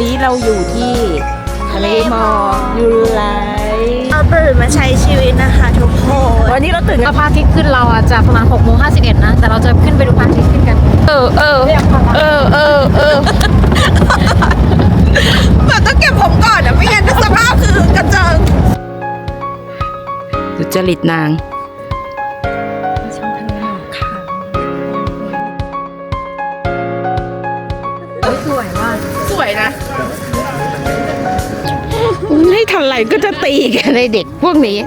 นี้เราอยู่ที่ทะเลหมอกยูไลเราตื่นมาใช้ชีวิตนะคะทุกคนวันนี้เราตื่นก็กันพระอาทิตย์ขึ้นเราอะจะประมาณ6โมง51นะ แต่เราจะขึ้นไปดูพระอาทิตย์ขึ้นกัน เออเออเออเออเออแบบต้องเก็บผมก่อนอะไม่งั้นสภาพคือกระเจิงสุจริตนาง ไม่ทันไรก็จะตีกันในเด็กพวกนี้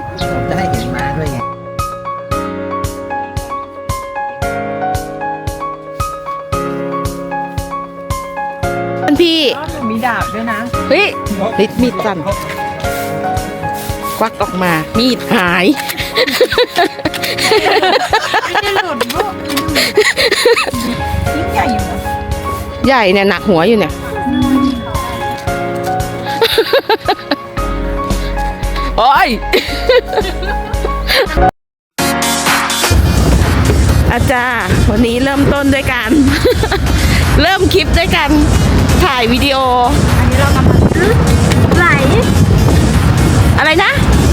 จะให้เห็นมาด้วยไงท่านพี่ มีดาบด้วยนะ เฮ้ยลิดมีดสั่นควักออกมา มีดหายยิ่งใหญ่อยู่นะใหญ่เนี่ยหนักหัวอยู่เนี่ย โอ้ย อาจารย์วันนี้เริ่มต้นด้วยกันเริ่มคลิปด้วยกันถ่ายวิดีโอ อันนี้เรากำลังไหล อะไรนะ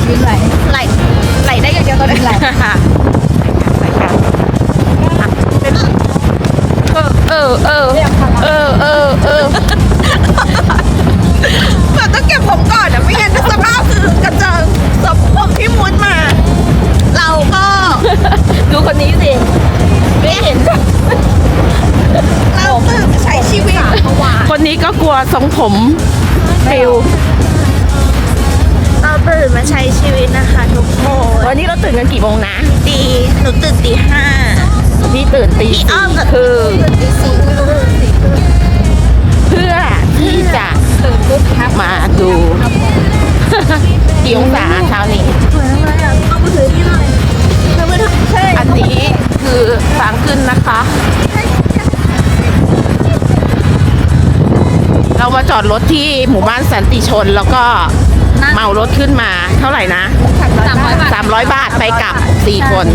ยืนไหลไหลไหลได้อย่างเดียวตอนนี้ไหลเออเออเออเออเอ กระเจิงสมผมที่มุดมา เราก็ ดูคนนี้สิไม่เห็นเราตื่นมาใช้ชีวิตคนนี้ก็กลัวทรงผมฟิวเราตื่นมาใช้ชีวิตนะคะทุกคนวันนี้เราตื่นกันกี่โมงนะตีหนูตื่นตีห้าพี่ตื่นตีพี่อ้อมกับคือตื่นตีสี่เพื่อที่จะตื่นปุ๊บครับมาดู กี่องศาเช้านี้เอามือถือที่หน่อยเอามือถือใช่อันนี้คือทางขึ้นนะคะ เรามาจอดรถที่หมู่บ้านสันติชนแล้วก็เหมารถขึ้นมาเท่าไหร่นะ300บาท300บาทไปกลับ4คน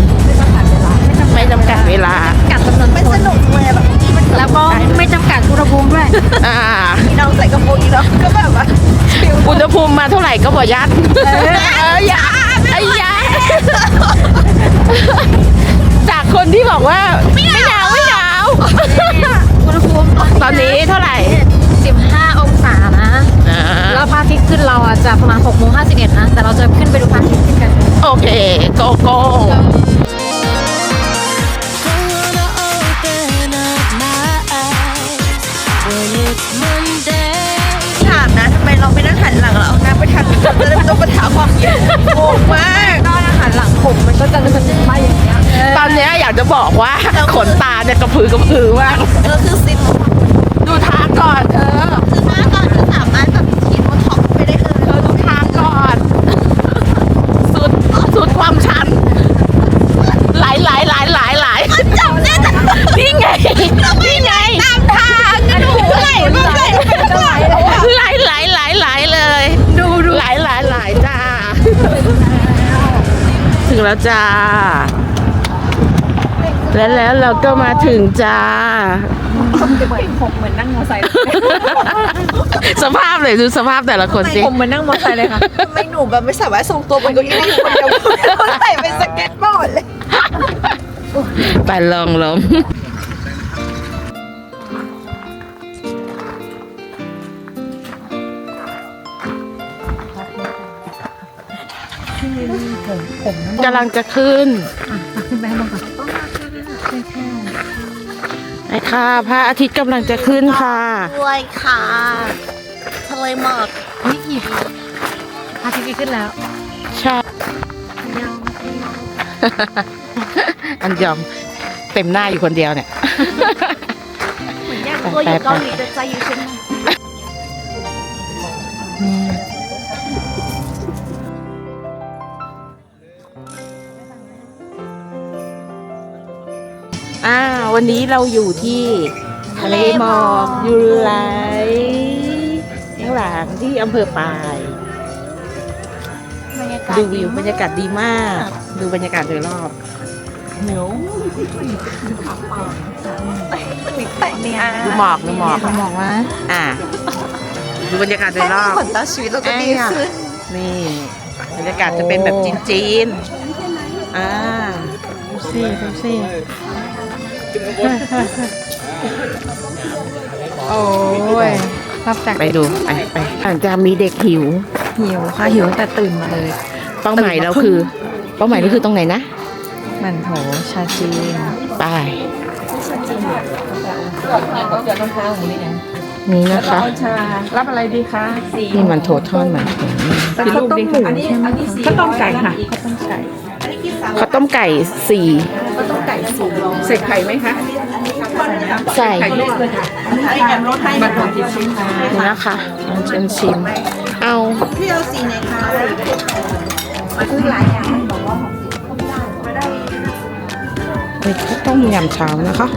ไม่จำกัดเวลากัดจำนวนไม่คสนนุกเลยแบบนี้มัน แล้วก็ไม่จำกัดอุณหภูมิด้วย อ่ามีน้องใส่กระโปรงอีกแล้วก็แบบว่าอุณหภูมิมาเท่าไหร่ก็บ่ยัดเออยัดไอ้ยัดจากคนที่บอกว่าไม่หนาวไม่หนาวอุณหภูมิตอนนี้เท่าไหร่15 องศานะ อ่าแล้วพระอาทิตย์ขึ้นเราอะจะประมาณ6โมง51นะ แต่เราจะขึ้นไปดูพระอาทิตย์ขึ้นกัน โอเคโกโก้ Don't ไปทางนี้เราจะได้ไม่ต้องมาถามความเย็นงงมากนอนหันหลังผมมันก็จะรู้สึกมาอย่างเงี้ยตอนเนี้ยอยากจะบอกว่าขนตาเนี่ยกระพือกระพือมากก็คือซินดูทางก่อนเธอคือหน้า งแล้วจ้า แล้วแล้วเราก็มาถึงจ้าเหมือนผมเหมือนนั่งมอไซค์สภาพเลยดูสภาพแต่ละคนสิผมเหมือนนั่งมอไซค์เลยค่ะทำไมหนูแบบไม่สามารถทรงตัวบนเก้าอี้ได้อยู่คนเดียวใส่เป็นสเก็ตบอร์ดเลยไปลองล องกำลังจะขึ้นขึ้นไปข้างบนก่อนไอ้ค่ะพระอาทิตย์กำลังจะขึ้นค่ะด้วยค่ะทะเลหมอกนี่กี่พระอาทิตย์ขึ้นแล้วใช่อันยอมเต็มหน้าอยู่คนเดียวเนี่ยเหมือนแยกตัวอยู่เกาหลีแต่ใจอยู่เชียงใหม่ วันนี้เราอยู่ที่ทะเลหมอกยูไลข้างหลังที่อำเภอปายบรรยากาศดูวิวบรรยากาศดีมาก ดูบรรยากาศโดยรอบเหนียวแปะเนี่ยดูหมอกดูหมอกผมบอกว่าอ่าดูบรรยากาศโดยรอบผลต่อชีวิตเราก็ดีขึ้นนี่บรรยากาศจะเป็นแบบจีนๆอ่าดูสิดูสิ โอ้ยรับจากไปดูไปไปอาจจะมีเด็กหิว หิวค่ะหิวตั้งแต่ตื่นมาเลย เป้าหมายเราคือ เป้าหมายเราคือตรงไหนนะมันโถชาจีนไปนี่นะคะรับอะไรดีคะนี่มันโถทอดมันโถเป็นข้าวต้มหมูใช่ไหมข้าวต้มไก่ค่ะข้าวต้มไก่สี่ ใส่ไข่ไหมคะใส่ไข่ลวกเลยค่ะให้แอมรสให้บัตรของทิชชู่ค่ะนี่นะคะลองชิมชิมเอาพี่เอาสีไหนคะเป็นข้าวต้มยำเช้านะคะ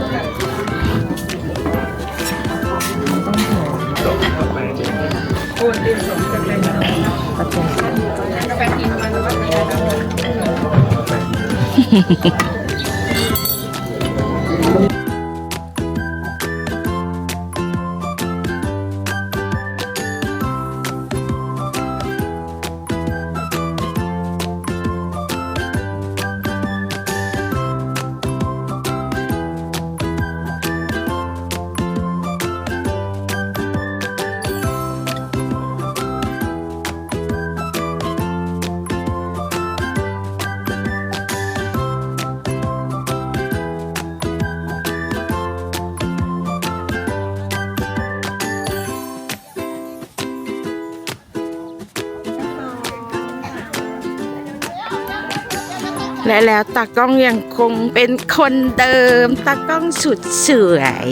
และแล้วตากล้องยังคงเป็นคนเดิมตากล้องสุดสวย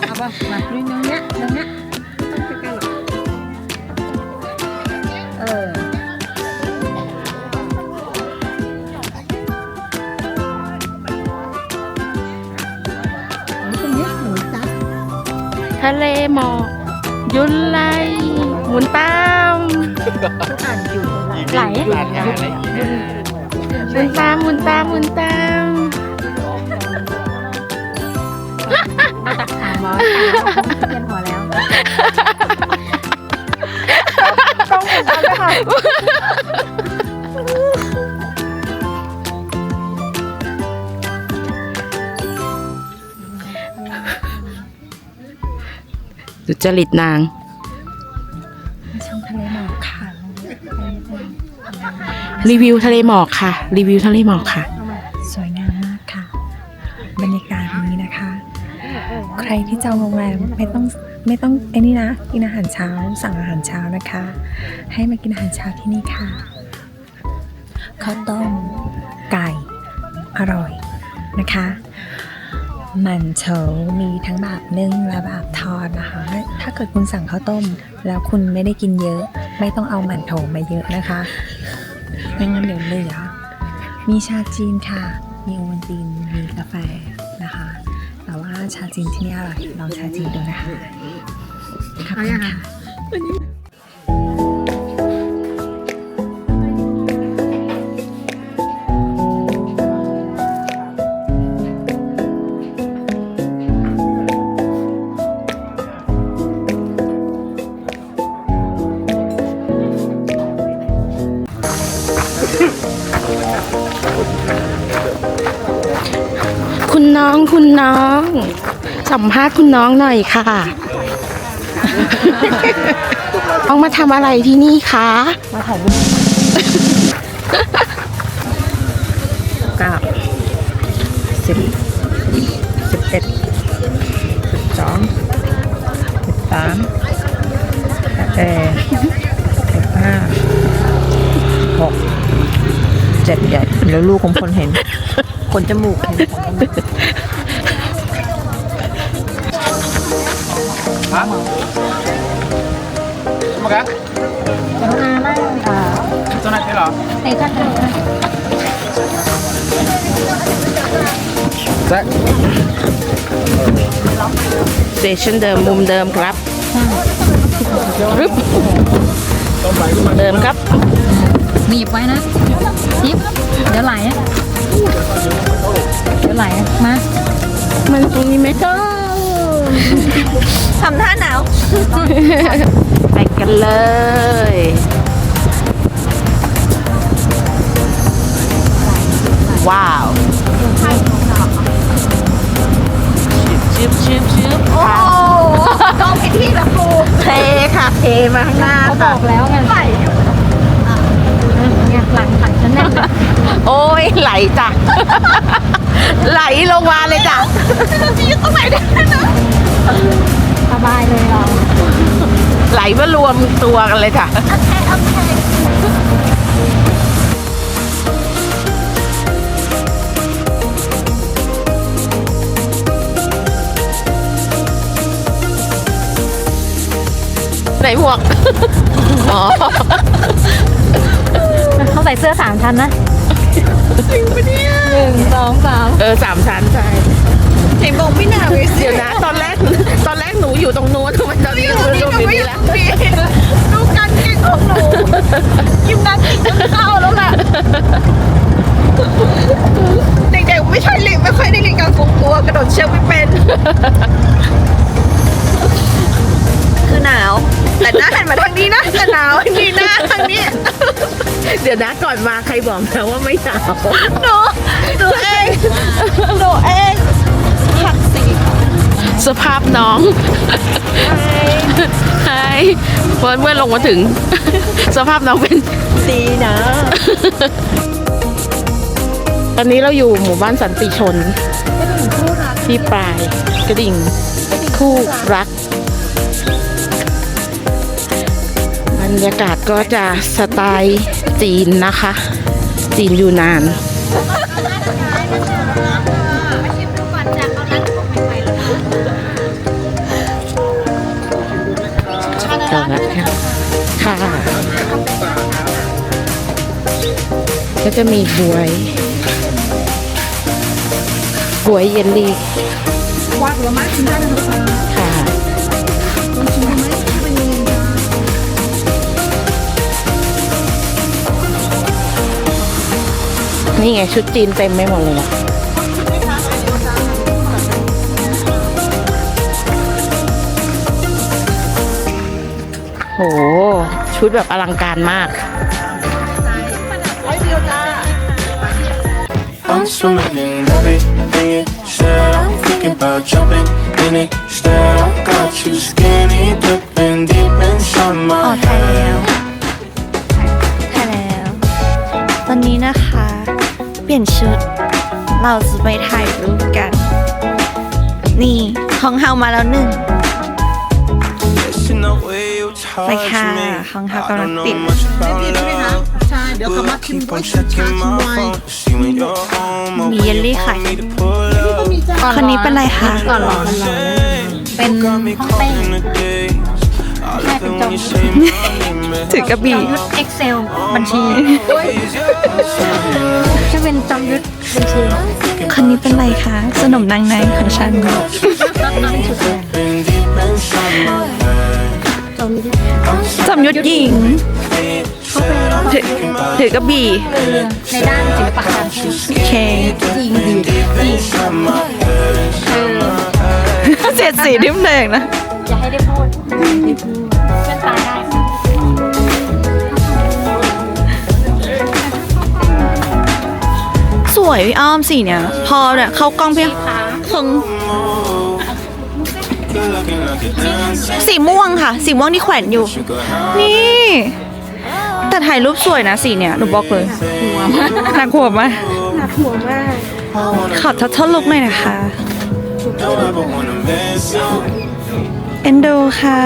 เอาป่ะมาดูตรงเนี้ยตรงเนี้ยเออทะเลหมอกยุนไลหมุนตามอ่านอยู่ ไหลหมุนตามหมุนตามหมุนตามมาตักถามหมอเรียนหัวแล้วสุจริตนาง รีวิวทะเลหมอกค่ะ รีวิวทะเลหมอกค่ะ สวยงามมากค่ะ บรรยากาศนี้นะคะ ใครที่จองโรงแรมไม่ต้องไม่ต้องไอ้นี่นะกินอาหารเช้าสั่งอาหารเช้านะคะ ให้มากินอาหารเช้าที่นี่ค่ะข้าวต้มไก่อร่อยนะคะ มันเฉามีทั้งแบบนึ่งและแบบทอดนะคะ ถ้าเกิดคุณสั่งข้าวต้ม แล้วคุณไม่ได้กินเยอะ ไม่ต้องเอาหมันโถมาเยอะนะคะ ไม่งั้นเดี๋ยวเหลือ มีชาจีนค่ะ มีโอวัลติน มีกาแฟนะคะ แต่ว่าชาจีนที่นี่อร่อยลองชาจีนดูนะคะขอบคุณค่ะ สัมภาษณ์คุณน้องหน่อยค่ะน้องมาทำอะไรที่นี่คะมาถ่ายรูปเก้าสิบสิบเอ็ดสิบสองสิบสามสิบเอ็ดสิบห้าหกเจ็ดใหญ่แล้วลูกของคนเห็น คนจมูกเห็น คนจมูกในท่านทะเลสเตชันเดิมมุมเดิมครับรึบเดิมครับหนีบไว้นะทิปเดี๋ยวไหลอะเดี๋ยวไหลอะมา มันตรงนี้ไหมก็ ทำท่าหนาว ไปกันเลย ว้าวชิบชิบชิบโอ้ต้องไปที่แบบครูเทค่ะเทมาข้างหน้าเขาบค่ะอกแล้วไงไหลเนี่ยหลังหลังฉันแน่นเลยโอ้ยไหลจ้ะ ไหลลงมาเลยจ้ะ สบายเลยเราไหลมารวมตัวกันเลยจ้ะไหนหมวก อ๋อ เขาใส่เสื้อสามชั้นนะจริงปะเนี่ยหนึ่งสองสามเออสามชั้นใช่เห็นบอกไม่หนาวเลยสิเดี๋ยวนะ ตอนแรกตอนแรกหนูอยู่ตรงนู้นทำไมตอนนี้หนูอยู่ตรงนี้แล้วดูการเก่งของหนูยิมนาสติกจะเข้าแล้วแหละเด็กๆไม่ใช่เรียนไม่ค่อยได้เรียนการทรงตัวกระโดดเชือกไม่เป็น คือหนาว แต่หน้าหันมาทางนี้นะจะหนาวนี่หน้าทางนี้ เดี๋ยวนะก่อนมาใครบอกนะว่าไม่หนาวหนูหนูเองหนูเอง หักสีสภาพน้องใช่เมื่อเมื่อลงมาถึง สภาพน้องเป็นสีนะ ตอนนี้เราอยู่หมู่บ้านสันติชน ที่ปลายกระดิ่งคู่รักบรรยากาศก็จะสไตล์จีนนะคะ จีนอยู่นาน อนะคะค่ะก็จะมีบวยบวยเยลลี่ค่ะนี่ไงชุดจีนเต็มไม่หมดเลยอะ โห ชุดแบบอลังการมาก I'm swimming in everything you said. I'm thinking about jumping in it. Instead, I got you skinny dipping deep inside my อ๋อถ่ายแล้ว head. ถ่ายแล้ว ตอนนี้นะคะ เปลี่ยนชุด เราจะไปถ่ายรูปกัน นี่ของเฮามาแล้วหนึ่ง ไปค่ะ me. ของเฮากำลัง I ปิด don't know much about love. But I keep on checking my phone to see when you're home or มี when เยล you ลี่ขาย want me to pull up. คนนี้เป็นไรคะก่อนหรอกันหรอเป็น Got me ห้อง caught เต้น in the days. I love it when you say my name. ถือกระบี่ยุทธ Excel บัญชี Is your จะเป็นจำยุทธบัญชีคนนี้เป็นไรคะสนมนางในของฉัน been deep inside my head. จำยุทธหญิงถือถือกระบี่ในด้านศิลปะการพูดโอเค Inside my head. เสียดสีริมแดงนะอย่าให้ได้พูดอย่าให้ได้พูดเพื่อนตายได้สวยพี่อ้อมสีเนี่ย พอเนี่ยเข้ากล้องเพียงคง สีม่วงค่ะ สีม่วงที่แขวนอยู่ นี่ แต่ถ่ายรูปสวยนะสีเนี่ยหนูบอกเลยหนักหัวมากหนักหัวมากขอทัชเทลุกหน่อยนะคะ Don't ever wanna miss you. เอนโดค่ะ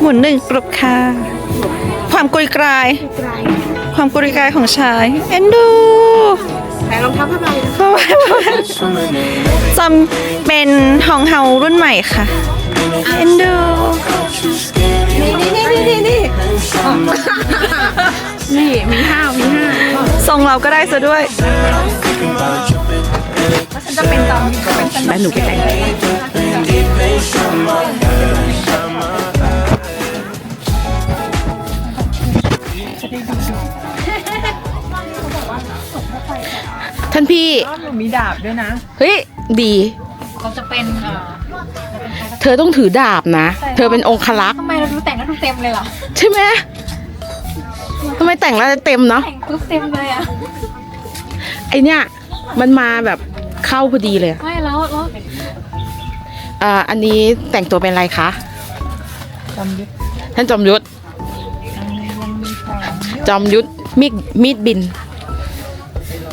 หมุนหนึ่งกรุบค่ะ ความกุยกราย ความกุยกรายของชาย เอนดูแต่ รองเท้าผ้าใบ Swimming in จำเป็นฮองเฮารุ่นใหม่ค่ะเอนดู you skinny. นี่นี่นี่นี่ Inside my นี่มีห้าวมีห้าทรงเราก็ได้ซะด้วย thinking about jumping in it. แล้วหนูไปแต่ง ท่านพี่มีดาบด้วยนะ เฮ้ย ดี เขาจะเป็นเอ่อเธอต้องถือดาบนะ เธอเป็นองคลักษ์ทำไมเราดูแต่งแล้วดูเต็มเลยล่ะใช่ไหมทำไมแต่งแล้วเต็มเนาะ แต่งปุ๊บเต็มเลยอะไอเนี่ย มันมาแบบเข้าพอดีเลยไม่แล้วแล้วอ่าอันนี้แต่งตัวเป็นอะไรคะจอมยุทธท่านจอมยุทธ จอมยุทธมีดมีดบิน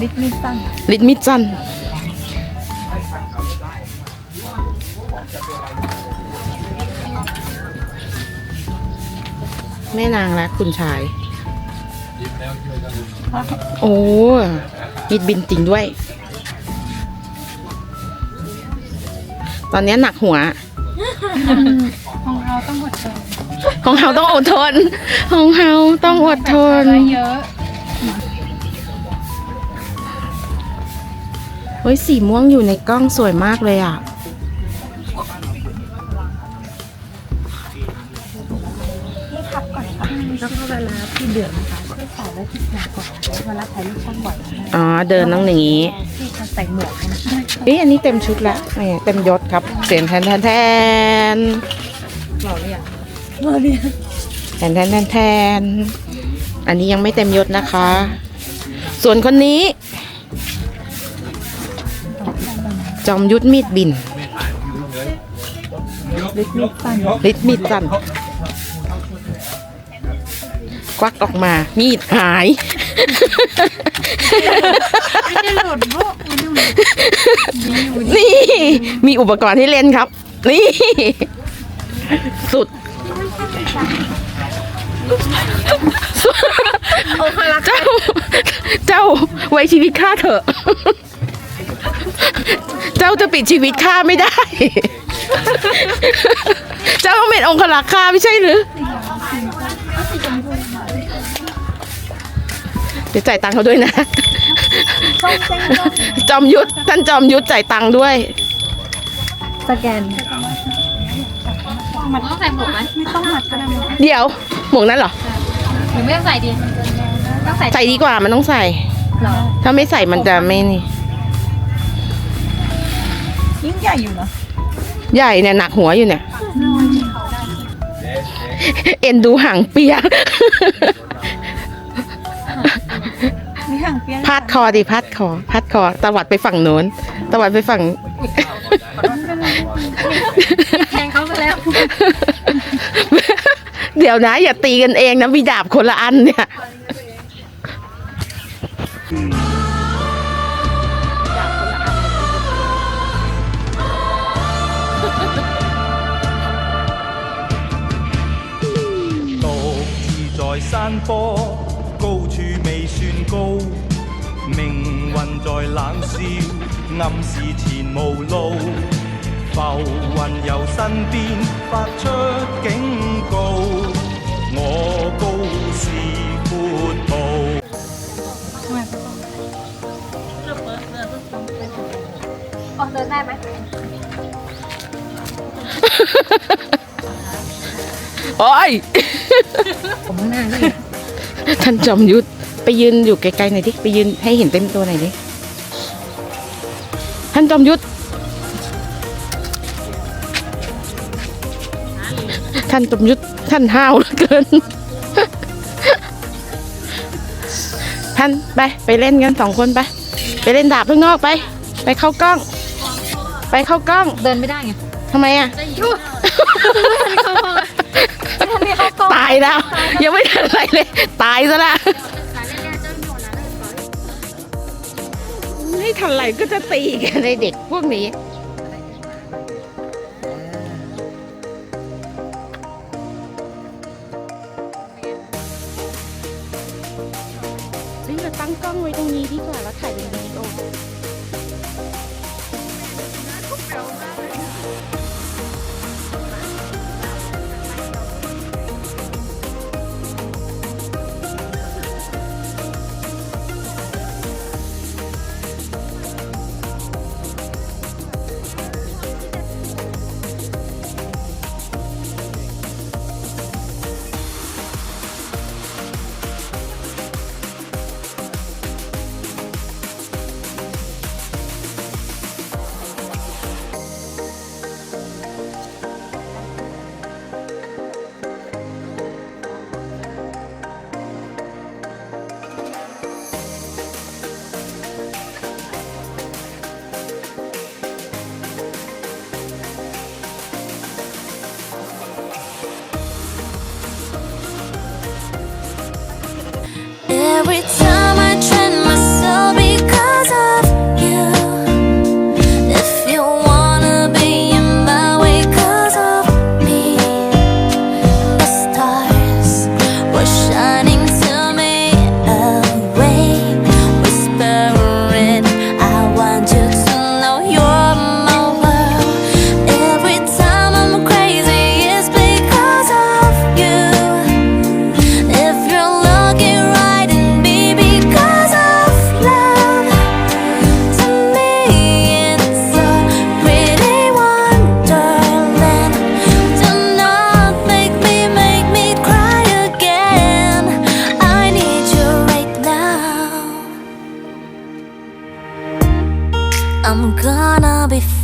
ลิทมิสันลิดมิดจันแม่นางและคุณชาย โอ้มีดบินจริงด้วย ตอนนี้หนักหัว ของเราต้องอดทน ของเฮาต้องอดทน ของเฮาต้องอดทนเยอะ เฮ้ยสีม่วงอยู่ในกล้องสวยมากเลยอะแล้วก็เวลาที่เดือดนะคะที่ใส่ไว้ที่หัวก่อนเวลาถ่ายรูปช่างบ่อยนะอ๋อเดินต้องอย่างนี้ ที่เขาใส่หมวกนะเอ๊ะอันนี้เต็มชุดแล้วนี่เต็มยศครับ เสียงแทนแทนแทนเราเนี่ยแทนแทนแทนแทน อันนี้ยังไม่เต็มยศนะคะ ส่วนคนนี้ จอมยุทธมีดบินลิทมิสันฤทธิ์มีดจันทร์ควักออกมา มีดหาย นี่ มีอุปกรณ์ให้เล่นครับ นี่ สุดเจ้า เจ้าไว้ชีวิตข้าเถอะ เจ้าจะปิดชีวิตข้าไม่ได้ เจ้าต้องเป็นองครักษ์ข้าไม่ใช่หรือ เดี๋ยวจ่ายตังค์เขาด้วยนะ จอมยุทธท่านจอมยุทธจ่ายตังค์ด้วย สแกนมันต้องใส่หมวกไหมไม่ต้องมัดก็ได้เดี๋ยว หมวกนั้นเหรอหรือไม่ต้องใส่ดี ต้องใส่ใส่ดีกว่ามันต้องใส่เหรอถ้าไม่ใส่มันจะไม่นี่ ยิ่งใหญ่อยู่นะใหญ่เนี่ยหนักหัวอยู่เนี่ย เอ็นดูหางเปีย มีห่างเปียกพาดคอดิพาดคอพาดคอตวัดไปฝั่งโน้นตวัดไปฝั่ง แทงเขาไปแล้วเดี๋ยวนะ อย่าตีกันเองนะมีดาบคนละอันเนี่ย 山坡，高处未算高，命运在冷笑，暗示前无路。浮云由身边发出警告，我高是阔步。 พอเดินได้ไหม โอ้ยผมข้างหน้านี่ท่านจอมยุทธไปยืนอยู่ไกลๆหน่อยดิไปยืนให้เห็นเต็มตัวหน่อยดิท่านจอมยุทธท่านจอมยุทธท่านห้าวเหลือเกิน ท่านไปไปเล่นกันสองคนไป ไปเล่นดาบข้างนอกไป ไปเข้ากล้อง ไปเข้ากล้องเดินไม่ได้ไงทำไมอะ ตายแล้ว ยังไม่ทันอะไรเลย ตายซะละไม่ทันไรก็จะตีกันในเด็กพวกนี้นี่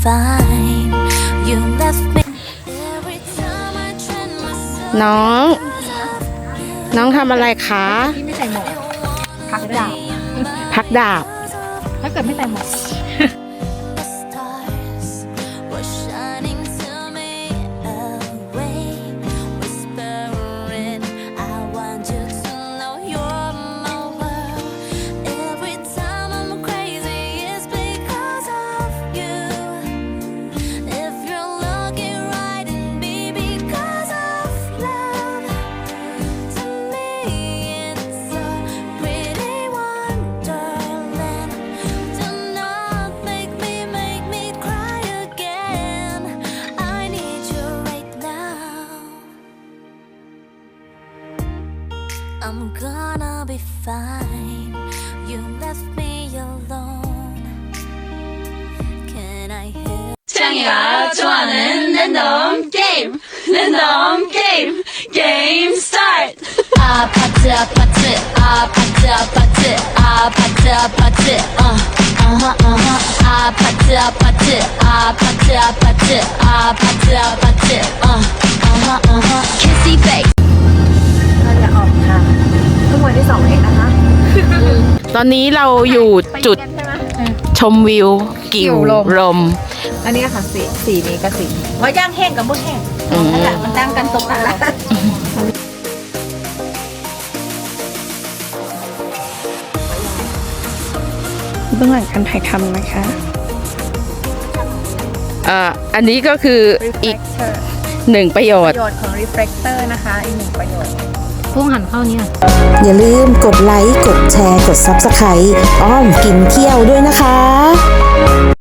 fine. You left me every time I train myself. น้อง น้องทำอะไรคะ ที่ไม่ใส่หมวกพักดาบพักดาบ ถ้าเกิดไม่ใส่หมวก เราจะออกค่ะเพิ่งวันที่สองเองนะคะตอนนี้เราอยู่จุดชมวิว กิ่วลม อันนี้ค่ะสีสีนี้กับสีว่าย่างแห้งกับบุ้งแห้งอืม นั่นแหละมันตั้งกันตรงกันและ เบื้องหลังการถ่ายทำนะคะอ่าอันนี้ก็คืออีกหนึ่งประโยปชน์ระโยชน์ของ reflector นะคะอีกหนึ่งประโยชน์พุ่งหันเข้าเนี่ย อย่าลืมกดไลค์ กดแชร์ กด Subscribe อ้อมกินเที่ยวด้วยนะคะ